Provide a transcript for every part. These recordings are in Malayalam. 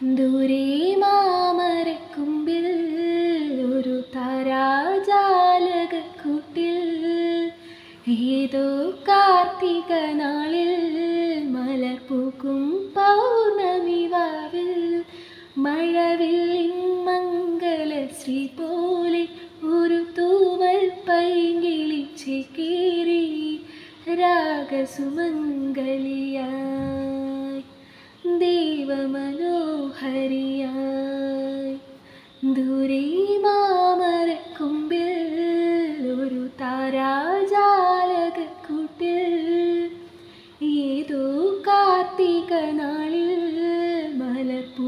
ദൂരെ മാമരക്കുമ്പിൽ ഒരു താരാജാലകക്കൂട്ടിൽ ഏതോ കാർത്തിക നാളിൽ മലർപ്പൂക്കും പൗർണമി വാവിൽ മഴവില്ലിൻ മംഗലശ്രീ പോലെ ഒരു തൂവൽ പൈങ്കിളി ചേക്കേറി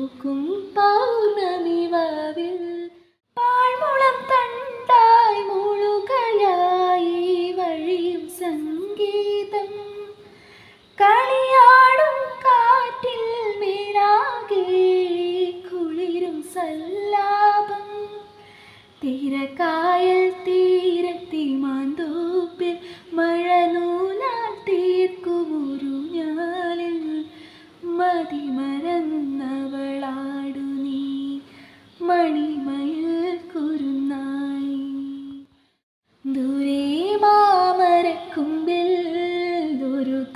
മലർപ്പൂക്കും പൗർണമി വാവിൽ പാഴ്മുളം തണ്ടായി മുളുകളായി വഴിയും സംഗീതം. കളിയാടും കാറ്റിൽ മേലാകെ കുളിരും സല്ലാപം. തീരക്കായൽ തീരത്തി മാന്തോപ്പിൽ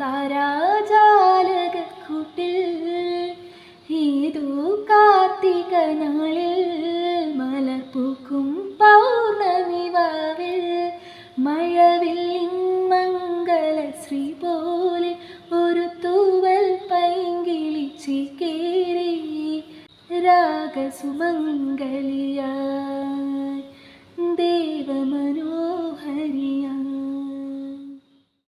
താരാജാലകൂട്ടിൽ ഏതോ കാർത്തിക നാളിൽ മലപ്പൂക്കും പൗർണമിവാവിൽ. മഴവില്ലിൻ മംഗള ശ്രീ പോലെ ഒരു തൂവൽ പൈങ്കിളിച്ച് കേറി രാഗസുമംഗലിയ ദേവമനോ